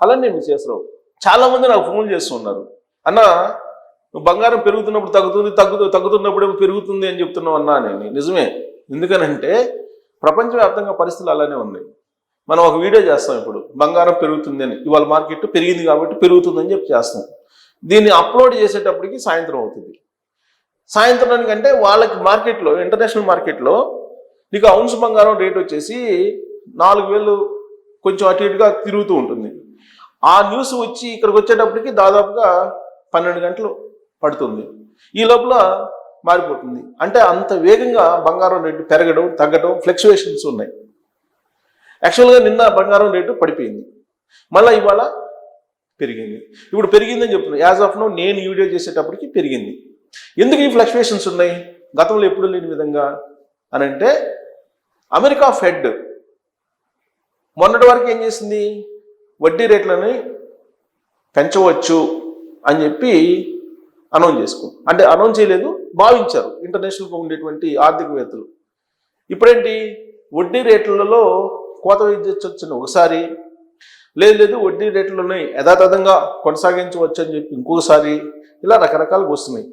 అలానే విశ్వేశ్వరరావు చాలా మంది నాకు ఫోన్ చేస్తున్నారు. అన్న నువ్వు బంగారం పెరుగుతున్నప్పుడు తగ్గుతుంది తగ్గుతు తగ్గుతున్నప్పుడు ఏమో పెరుగుతుంది అని చెప్తున్నావు అన్నా నేను నిజమే. ఎందుకనంటే ప్రపంచవ్యాప్తంగా పరిస్థితులు అలానే ఉన్నాయి. మనం ఒక వీడియో చేస్తాం ఇప్పుడు. బంగారం పెరుగుతుంది అని. ఇవాళ మార్కెట్ పెరిగింది కాబట్టి పెరుగుతుందని చెప్పి చేస్తాం. దీన్ని అప్లోడ్ చేసేటప్పటికి సాయంత్రం అవుతుంది. సాయంత్రానికి అంటే వాళ్ళకి మార్కెట్లో ఇంటర్నేషనల్ మార్కెట్లో నీకు అవున్స్ బంగారం రేట్ వచ్చేసి నాలుగు వేలు కొంచెం అటు ఇటుగా తిరుగుతూ ఉంటుంది. ఆ న్యూస్ వచ్చి ఇక్కడికి వచ్చేటప్పటికి దాదాపుగా పన్నెండు గంటలు పడుతుంది. ఈ లోపల మారిపోతుంది. అంటే అంత వేగంగా బంగారం రేటు పెరగడం తగ్గడం ఫ్లక్చువేషన్స్ ఉన్నాయి. యాక్చువల్గా నిన్న బంగారం రేటు పడిపోయింది. మళ్ళీ ఇవాళ పెరిగింది. ఇప్పుడు పెరిగిందని చెప్తున్నాను యాజ్ ఆఫ్ నో నేను ఈ వీడియో చేసేటప్పటికి పెరిగింది. ఎందుకు ఈ ఫ్లక్చువేషన్స్ ఉన్నాయి? గతంలో ఎప్పుడు లేని విధంగా అని అంటే అమెరికా ఫెడ్ మొన్నటి వరకు ఏం చేసింది? వడ్డీ రేట్లని పెంచవచ్చు అని చెప్పి అనౌన్స్ చేసుకో అంటే అనౌన్స్ చేయలేదు భావించారు ఇంటర్నేషనల్గా ఉండేటువంటి ఆర్థికవేత్తలు. ఇప్పుడేంటి? వడ్డీ రేట్లలో కోత విధించవచ్చని ఒకసారి లేదు లేదు వడ్డీ రేట్లని యథాతథంగా కొనసాగించవచ్చు అని చెప్పి ఇంకొకసారి ఇలా రకరకాలుగా వస్తున్నాయి.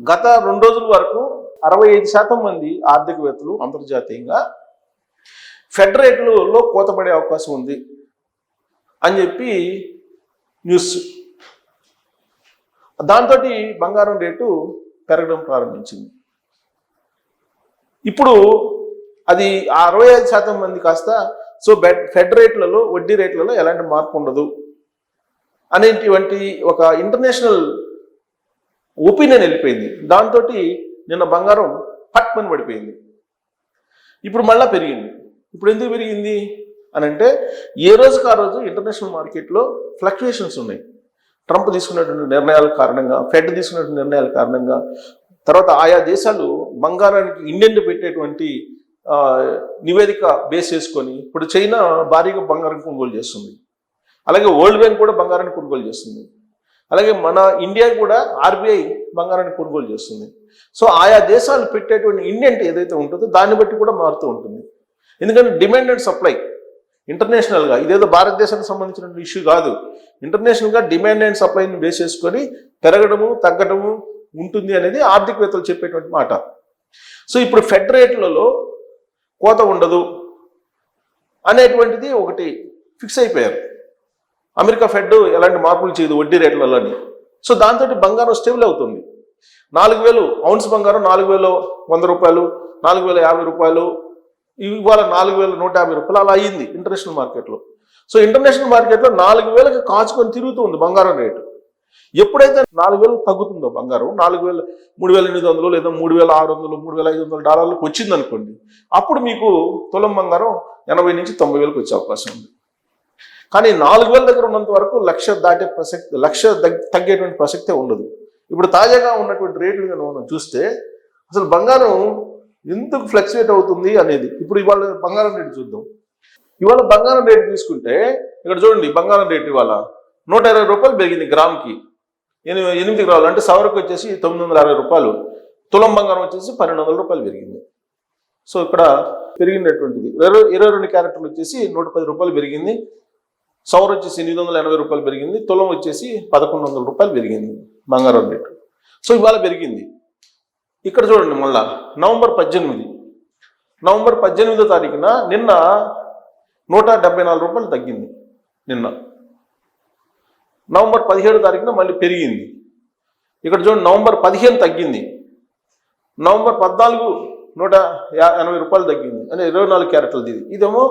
గత రెండు రోజుల వరకు అరవై ఐదు శాతం మంది ఆర్థికవేత్తలు అంతర్జాతీయంగా ఫెడ్ రేట్లలో కోత పడే అవకాశం ఉంది. అని చెప్పి న్యూస్. దాంతో బంగారం రేటు పెరగడం ప్రారంభించింది. ఇప్పుడు అది అరవై ఐదు శాతం మంది కాస్త సో బెడ్ ఫెడ్ రేట్లలో వడ్డీ రేట్లలో ఎలాంటి మార్పు ఉండదు అనేటువంటి ఒక ఇంటర్నేషనల్ ఒపీనియన్ వెళ్ళిపోయింది. దాంతో నిన్న బంగారం పట్మని పడిపోయింది. ఇప్పుడు మళ్ళా పెరిగింది. ఇప్పుడు ఎందుకు పెరిగింది? అని అంటే ఏ రోజుకి ఆ రోజు ఇంటర్నేషనల్ మార్కెట్లో ఫ్లక్చుయేషన్స్ ఉన్నాయి. ట్రంప్ తీసుకున్నటువంటి నిర్ణయాల కారణంగా ఫెడ్ తీసుకున్నటువంటి నిర్ణయాల కారణంగా తర్వాత ఆయా దేశాలు బంగారానికి ఇండియన్ పెట్టేటువంటి నివేదిక బేస్ చేసుకొని ఇప్పుడు చైనా భారీగా బంగారం కొనుగోలు చేస్తుంది. అలాగే వరల్డ్ బ్యాంక్ కూడా బంగారాన్ని కొనుగోలు చేస్తుంది. అలాగే మన ఇండియా కూడా ఆర్బీఐ బంగారాన్ని కొనుగోలు చేస్తుంది. సో ఆయా దేశాలు పెట్టేటువంటి ఇండియన్ ఏదైతే ఉంటుందో దాన్ని బట్టి కూడా మారుతూ ఉంటుంది. ఎందుకంటే డిమాండ్ అండ్ సప్లై ఇంటర్నేషనల్గా ఇదేదో భారతదేశానికి సంబంధించిన ఇష్యూ కాదు. ఇంటర్నేషనల్గా డిమాండ్ అండ్ సప్లైని బేస్ చేసుకొని పెరగడము తగ్గడము ఉంటుంది అనేది ఆర్థికవేత్తలు చెప్పేటువంటి మాట. సో ఇప్పుడు ఫెడ్ రేట్లలో కోత ఉండదు అనేటువంటిది ఒకటి ఫిక్స్ అయిపోయారు. అమెరికా ఫెడ్ ఎలాంటి మార్పులు చేయదు వడ్డీ రేట్లలోని. సో దాంతో బంగారం స్టేబుల్ అవుతుంది. నాలుగు వేలు ఔన్స్ బంగారం నాలుగు వేలు వంద రూపాయలు నాలుగు వేల యాభై రూపాయలు ఇవాళ నాలుగు వేల నూట యాభై రూపాయలు అలా అయ్యింది ఇంటర్నేషనల్ మార్కెట్లో. సో ఇంటర్నేషనల్ మార్కెట్లో నాలుగు వేలకు కాచుకొని తిరుగుతూ ఉంది బంగారం రేటు. ఎప్పుడైతే నాలుగు వేలు తగ్గుతుందో బంగారం నాలుగు వేల మూడు వేల ఎనిమిది వందలు లేదా మూడు వేల ఆరు వందలు మూడు వేల ఐదు వందల డాలర్లకు వచ్చింది అనుకోండి అప్పుడు మీకు తులం బంగారం ఎనభై నుంచి తొంభై వేలకు వచ్చే అవకాశం ఉంది. కానీ నాలుగు వేల దగ్గర ఉన్నంత వరకు లక్ష దాటే ప్రసక్తి లక్ష తగ్గేటువంటి ప్రసక్తే ఉండదు. ఇప్పుడు తాజాగా ఉన్నటువంటి రేట్లు కనుక మనం చూస్తే అసలు బంగారం ఎందుకు ఫ్లక్చువేట్ అవుతుంది అనేది. ఇప్పుడు ఇవాళ బంగారం రేటు చూద్దాం. ఇవాళ బంగారం రేటు తీసుకుంటే ఇక్కడ చూడండి బంగారం రేటు ఇవాళ నూట ఇరవై రూపాయలు పెరిగింది గ్రామ్కి. ఎనిమిది ఎనిమిది గ్రాములు అంటే సవరకు వచ్చేసి తొమ్మిది వందల అరవై రూపాయలు. తులం బంగారం వచ్చేసి పన్నెండు వందల రూపాయలు పెరిగింది. సో ఇక్కడ పెరిగినటువంటిది. ఇరవై ఇరవై రెండు క్యారెక్టర్లు వచ్చేసి నూట పది రూపాయలు పెరిగింది. సవర్ వచ్చేసి ఎనిమిది వందల ఎనభై రూపాయలు పెరిగింది. తులం వచ్చేసి పదకొండు వందల రూపాయలు పెరిగింది బంగారం రేటు. సో ఇవాళ పెరిగింది. ఇక్కడ చూడండి మళ్ళా. నవంబర్ పద్దెనిమిది. నవంబర్ పద్దెనిమిదో తారీఖున నిన్న నూట డెబ్బై నాలుగు రూపాయలు తగ్గింది నిన్న. నవంబర్ పదిహేడు తారీఖున మళ్ళీ పెరిగింది. ఇక్కడ చూడండి నవంబర్ పదిహేను తగ్గింది. నవంబర్ పద్నాలుగు నూట ఎనభై రూపాయలు తగ్గింది. అంటే ఇరవై నాలుగు క్యారెట్లది ఇది. ఇదేమో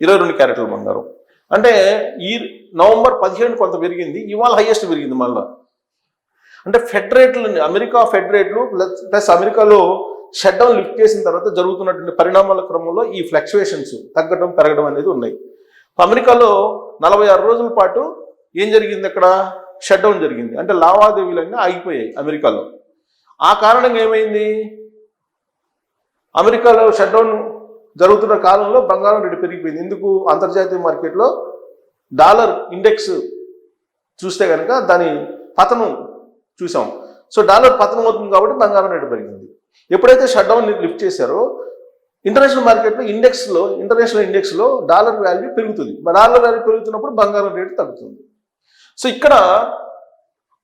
ఇరవై రెండు క్యారెట్ల బంగారం. అంటే ఈ నవంబర్ పదిహేను కొంత పెరిగింది. ఇవాళ హైయెస్ట్ పెరిగింది మళ్ళీ. అంటే ఫెడరేట్లు అమెరికా ఫెడరేట్లు ప్లస్ ప్లస్ అమెరికాలో షట్డౌన్ లిఫ్ట్ చేసిన తర్వాత జరుగుతున్నటువంటి పరిణామాల క్రమంలో ఈ ఫ్లక్చువేషన్స్ తగ్గడం పెరగడం అనేది ఉన్నాయి. అమెరికాలో నలభై ఆరు రోజుల పాటు ఏం జరిగింది అక్కడ? షట్డౌన్ జరిగింది. అంటే లావాదేవీలన్నీ ఆగిపోయాయి అమెరికాలో. ఆ కారణంగా ఏమైంది? అమెరికాలో షట్డౌన్ జరుగుతున్న కాలంలో బంగారం రేటు పెరిగిపోయింది. ఎందుకు? అంతర్జాతీయ మార్కెట్లో డాలర్ ఇండెక్స్ చూస్తే కనుక దాని పతనం చూసాం. సో డాలర్ పతనం అవుతుంది కాబట్టి బంగారం రేటు పెరిగింది. ఎప్పుడైతే షట్ డౌన్ లిఫ్ట్ చేశారో ఇంటర్నేషనల్ మార్కెట్లో ఇండెక్స్లో ఇంటర్నేషనల్ ఇండెక్స్లో డాలర్ వాల్యూ పెరుగుతుంది. డాలర్ వాల్యూ పెరుగుతున్నప్పుడు బంగారం రేటు తగ్గుతుంది. సో ఇక్కడ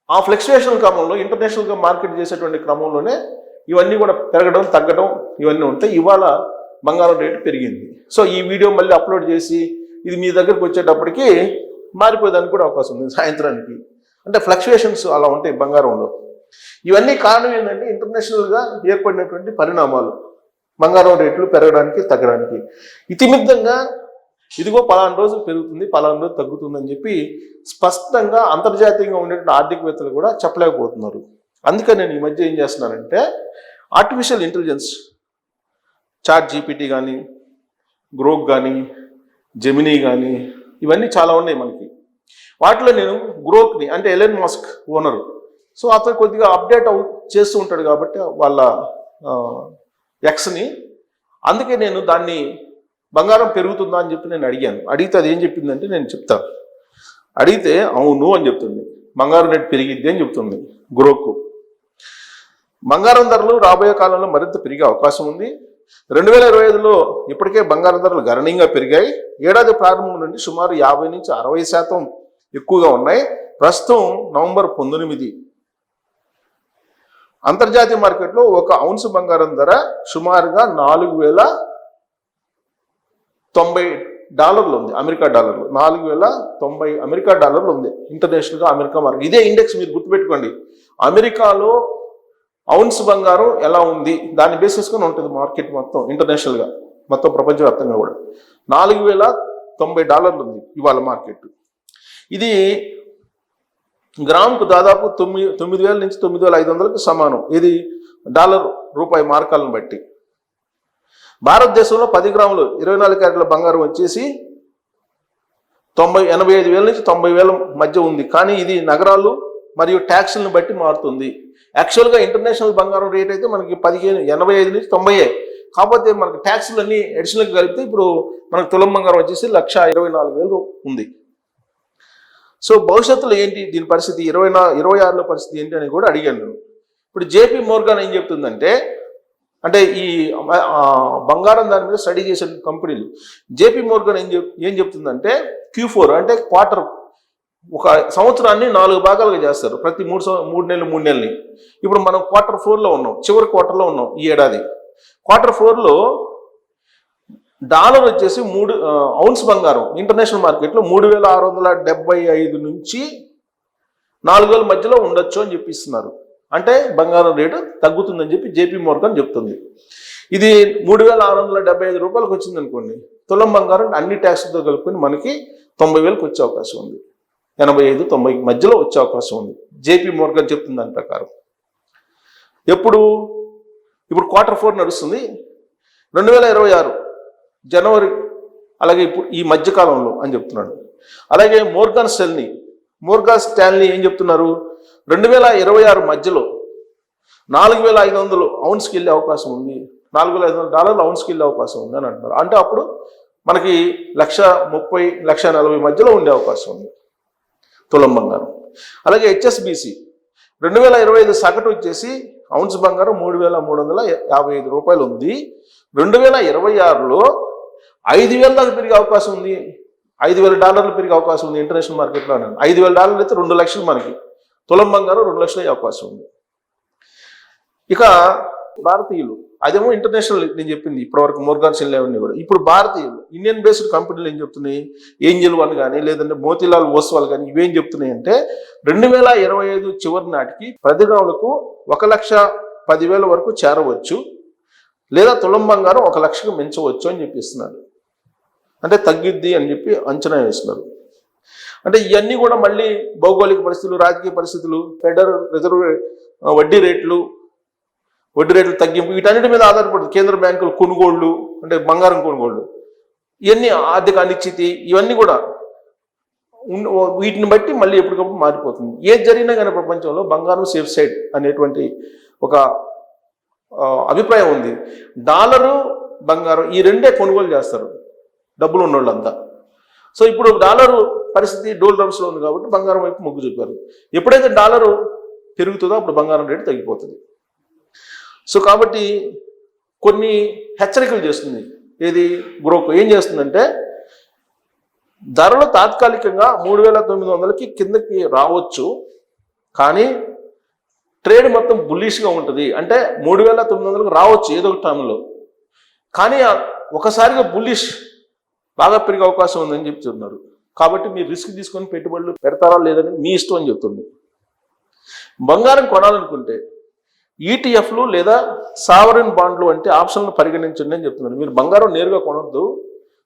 ఆ ఫ్లక్చుయేషన్ క్రమంలో ఇంటర్నేషనల్గా మార్కెట్ చేసేటువంటి క్రమంలోనే ఇవన్నీ కూడా పెరగడం తగ్గడం ఇవన్నీ ఉంటాయి ఇవాళ బంగారం రేటు పెరిగింది. సో ఈ వీడియో మళ్ళీ అప్లోడ్ చేసి ఇది మీ దగ్గరకు వచ్చేటప్పటికి మారిపోయేదానికి కూడా అవకాశం ఉంది సాయంత్రానికి. అంటే ఫ్లక్చుయేషన్స్ అలా ఉంటాయి బంగారంలో. ఇవన్నీ కారణం ఏంటంటే ఇంటర్నేషనల్గా ఏర్పడినటువంటి పరిణామాలు. బంగారం రేట్లు పెరగడానికి తగ్గడానికి. ఇతిమిద్దంగా ఇదిగో పలానా రోజు పెరుగుతుంది పలానా రోజు తగ్గుతుంది అని చెప్పి స్పష్టంగా అంతర్జాతీయంగా ఉండేటువంటి ఆర్థికవేత్తలు కూడా చెప్పలేకపోతున్నారు. అందుకని నేను ఈ మధ్య ఏం చేస్తున్నానంటే ఆర్టిఫిషియల్ ఇంటెలిజెన్స్ చాట్ జీపీటీ కానీ గ్రోక్ కానీ జెమినీ కానీ ఇవన్నీ చాలా ఉన్నాయి మనకి. వాటిలో నేను గ్రోక్ని అంటే ఎలెన్ మాస్క్ ఓనరు. సో అతను కొద్దిగా అప్డేట్ అవు చేస్తూ ఉంటాడు కాబట్టి వాళ్ళ ఎక్స్ని. అందుకే నేను దాన్ని బంగారం పెరుగుతుందా అని చెప్పి నేను అడిగాను. అడిగితే అది ఏం చెప్పిందంటే నేను చెప్తాను అడిగితే అవును అని చెప్తుంది. బంగారం రేటు పెరిగిద్ది అని చెప్తుంది గ్రోకు. బంగారం ధరలు రాబోయే కాలంలో మరింత పెరిగే అవకాశం ఉంది. రెండు వేల ఇరవై ఐదులో ఇప్పటికే బంగారం ధరలు గణనీయంగా పెరిగాయి. ఏడాది ప్రారంభం నుండి సుమారు యాభై నుంచి అరవై శాతం ఎక్కువగా ఉన్నాయి. ప్రస్తుతం నవంబర్ పంతొమ్మిది. అంతర్జాతీయ మార్కెట్లో ఒక ఔన్స్ బంగారం ధర సుమారుగా నాలుగు వేల తొంభై డాలర్లు ఉంది. అమెరికా డాలర్లు. నాలుగు వేల తొంభై అమెరికా డాలర్లు ఉంది. ఇంటర్నేషనల్గా అమెరికా మార్కెట్ ఇదే ఇండెక్స్ మీరు గుర్తుపెట్టుకోండి. అమెరికాలో ఔన్స్ బంగారం ఎలా ఉంది? దాన్ని బేస్ చేసుకొని ఉంటుంది మార్కెట్ మొత్తం ఇంటర్నేషనల్గా మొత్తం ప్రపంచవ్యాప్తంగా కూడా. నాలుగు వేల తొంభై డాలర్లు ఉంది ఇవాళ మార్కెట్. ఇది గ్రాముకు దాదాపు తొమ్మిది తొమ్మిది వేల నుంచి తొమ్మిది వేల ఐదు వందలకు సమానం. ఇది డాలర్ రూపాయి మార్కాలను బట్టి. భారతదేశంలో పది గ్రాములు ఇరవై నాలుగు క్యారెట్ల బంగారం వచ్చేసి తొంభై ఎనభై ఐదు వేల నుంచి తొంభై వేల మధ్య ఉంది. కానీ ఇది నగరాలు మరియు ట్యాక్స్లను బట్టి మారుతుంది. యాక్చువల్గా ఇంటర్నేషనల్ బంగారం రేట్ అయితే మనకి పదిహేను ఎనభై ఐదు నుంచి తొంభై కాకపోతే మనకి ట్యాక్స్లన్నీ అన్ని అడిషనల్గా కలిపితే ఇప్పుడు మనకు తులం బంగారం వచ్చేసి లక్ష ఇరవై నాలుగు వేలు ఉంది. సో భవిష్యత్తులో ఏంటి దీని పరిస్థితి? ఇరవై నా ఇరవై ఆరులో పరిస్థితి ఏంటి అని కూడా అడిగాను. ఇప్పుడు జేపీ మోర్గాన్ ఏం చెప్తుందంటే అంటే ఈ బంగారం దాని మీద స్టడీ చేసిన కంపెనీలు. జేపీ మోర్గన్ ఏం చెప్ ఏం చెప్తుందంటే క్యూ ఫోర్ అంటే క్వార్టర్ ఒక సంవత్సరాన్ని నాలుగు భాగాలుగా చేస్తారు. ప్రతి మూడు మూడు నెలలు మూడు నెలలని. ఇప్పుడు మనం క్వార్టర్ ఫోర్లో ఉన్నాం చివరి క్వార్టర్లో ఉన్నాం ఈ ఏడాది. క్వార్టర్ ఫోర్లో డాలర్ వచ్చేసి మూడు ఔన్స్ బంగారం. ఇంటర్నేషనల్ మార్కెట్లో మూడు వేల ఆరు వందల డెబ్బై ఐదు నుంచి నాలుగు వేల మధ్యలో ఉండొచ్చు అని చెప్పిస్తున్నారు. అంటే బంగారం రేటు తగ్గుతుందని చెప్పి జేపీ మోర్గన్ చెప్తుంది. ఇది మూడు వేల ఆరు వందల డెబ్బై ఐదు రూపాయలకు వచ్చింది అనుకోండి. తులం బంగారం అన్ని ట్యాక్స్తో కలుపుకొని మనకి తొంభై వేలకు వచ్చే అవకాశం ఉంది. ఎనభై ఐదు తొంభై మధ్యలో వచ్చే అవకాశం ఉంది. జేపీ మోర్గన్ చెప్తుంది దాని ప్రకారం. ఎప్పుడు? ఇప్పుడు క్వార్టర్ ఫోర్ నడుస్తుంది. రెండు వేల ఇరవై ఆరు జనవరి అలాగే ఇప్పుడు ఈ మధ్యకాలంలో అని చెప్తున్నాడు. అలాగే మోర్గాన్ స్టెల్నీ మోర్గాన్ స్టాన్లీ ఏం చెప్తున్నారు? రెండు వేల ఇరవై ఆరు మధ్యలో నాలుగు వేల ఐదు వందలు అవున్స్కి వెళ్ళే అవకాశం ఉంది. నాలుగు వేల ఐదు వందల డాలర్లు అవున్స్కి వెళ్ళే అవకాశం ఉంది అని అంటున్నారు. అంటే అప్పుడు మనకి లక్ష ముప్పై లక్ష నలభై మధ్యలో ఉండే అవకాశం ఉంది తులం బంగారం. అలాగే హెచ్ఎస్బిసి రెండు వేల ఇరవై ఐదు సగటు వచ్చేసి అవున్స్ బంగారం మూడు వేల మూడు వందల యాభై ఐదు రూపాయలు ఉంది. రెండు వేల ఇరవై ఆరులో ఐదు వేల దాకా పెరిగే అవకాశం ఉంది. ఐదు వేల డాలర్లు పెరిగే అవకాశం ఉంది ఇంటర్నేషనల్ మార్కెట్లో అన్నాను. ఐదు వేల డాలర్లు అయితే రెండు లక్షలు మనకి. తులం బంగారం రెండు లక్షలు అయ్యే అవకాశం ఉంది. ఇక భారతీయులు అదేమో ఇంటర్నేషనల్ నేను చెప్పింది ఇప్పటివరకు మోర్గాన్ సెల్ అవన్నీ కూడా. ఇప్పుడు భారతీయులు ఇండియన్ బేస్డ్ కంపెనీలు ఏం చెప్తున్నాయి? ఏంజల్ వన్ కానీ లేదంటే మోతీలాల్ ఓస్వాల్ కానీ ఇవేం చెప్తున్నాయి అంటే రెండు వేల ఇరవై ఐదు చివరి నాటికి ప్రతిగ్రహములకు ఒక లక్ష పదివేల వరకు చేరవచ్చు. లేదా తులం బంగారం ఒక లక్షకు మించవచ్చు అని చెప్పిస్తున్నాడు అంటే తగ్గిద్ది అని చెప్పి అంచనా వేస్తున్నారు. అంటే ఇవన్నీ కూడా మళ్ళీ భౌగోళిక పరిస్థితులు రాజకీయ పరిస్థితులు ఫెడరల్ రిజర్వ్ వడ్డీ రేట్లు వడ్డీ రేట్లు తగ్గింపు వీటన్నిటి మీద ఆధారపడుతుంది కేంద్ర బ్యాంకులు కొనుగోళ్ళు అంటే బంగారం కొనుగోళ్ళు ఇవన్నీ ఆర్థిక అనిశ్చితి ఇవన్నీ కూడా వీటిని బట్టి మళ్ళీ ఎప్పటికప్పుడు మారిపోతుంది. ఏది జరిగినా కానీ ప్రపంచంలో బంగారం సేఫ్ సైడ్ అనేటువంటి ఒక అభిప్రాయం ఉంది. డాలరు బంగారం ఈ రెండే కొనుగోలు చేస్తారు డబ్బులు ఉన్న వాళ్ళంతా సో ఇప్పుడు డాలరు పరిస్థితి డోల్ డ్రమ్స్లో ఉంది కాబట్టి బంగారం వైపు మొగ్గు చూపారు. ఎప్పుడైతే డాలరు పెరుగుతుందో అప్పుడు బంగారం రేటు తగ్గిపోతుంది. సో కాబట్టి కొన్ని హెచ్చరికలు చేస్తుంది. ఏది? బ్రోకో ఏం చేస్తుందంటే ధరలు తాత్కాలికంగా మూడు వేల తొమ్మిది వందలకి కిందకి రావచ్చు. కానీ ట్రేడ్ మొత్తం బుల్లిష్గా ఉంటుంది. అంటే మూడు వేల తొమ్మిది వందలకు రావచ్చు ఏదో ఒక టైంలో కానీ ఒకసారిగా బుల్లిష్ బాగా పెరిగే అవకాశం ఉందని చెప్తున్నారు. కాబట్టి మీరు రిస్క్ తీసుకొని పెట్టుబడులు పెడతారా లేదని మీ ఇష్టం అని చెప్తుంది. బంగారం కొనాలనుకుంటే ఈటీఎఫ్లు లేదా సావరిన్ బాండ్లు వంటి ఆప్షన్లు పరిగణించండి అని చెప్తున్నారు. మీరు బంగారం నేరుగా కొనొద్దు.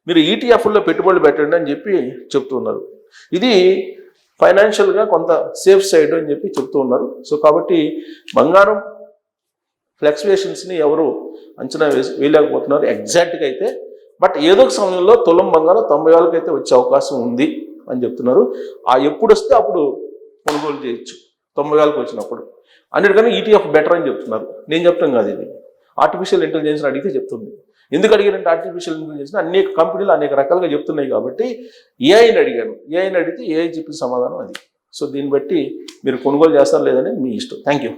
మీరు ఈటీఎఫ్లో పెట్టుబడులు పెట్టండి అని చెప్పి చెప్తున్నారు. ఇది ఫైనాన్షియల్గా కొంత సేఫ్ సైడ్ అని చెప్పి చెప్తూ ఉన్నారు. సో కాబట్టి బంగారం ఫ్లక్చువేషన్స్ని ఎవరు అంచనా వేసి వేయలేకపోతున్నారు ఎగ్జాక్ట్గా అయితే. బట్ ఏదో ఒక సమయంలో తులం బంగారం తొంభై వేలకు అయితే వచ్చే అవకాశం ఉంది అని చెప్తున్నారు. ఆ ఎప్పుడు వస్తే అప్పుడు కొనుగోలు చేయొచ్చు. తొంభై వేలకు వచ్చినప్పుడు. అన్నిటికన్నా ఈటీఎఫ్ బెటర్ అని చెప్తున్నారు. నేను చెప్తాం కాదు ఇది. ఆర్టిఫిషియల్ ఇంటెలిజెన్స్ అడిగితే చెప్తుంది. ఎందుకు అడిగారంటే ఆర్టిఫిషియల్ ఇంటెలిజెన్స్ అనేక కంపెనీలు అనేక రకాలుగా చెప్తున్నాయి కాబట్టి ఏఐని అడిగాను. ఏఐని అడిగితే ఏఐ చెప్పిన సమాధానం అది. సో దీన్ని బట్టి మీరు కొనుగోలు చేస్తారు లేదని మీ ఇష్టం. Thank you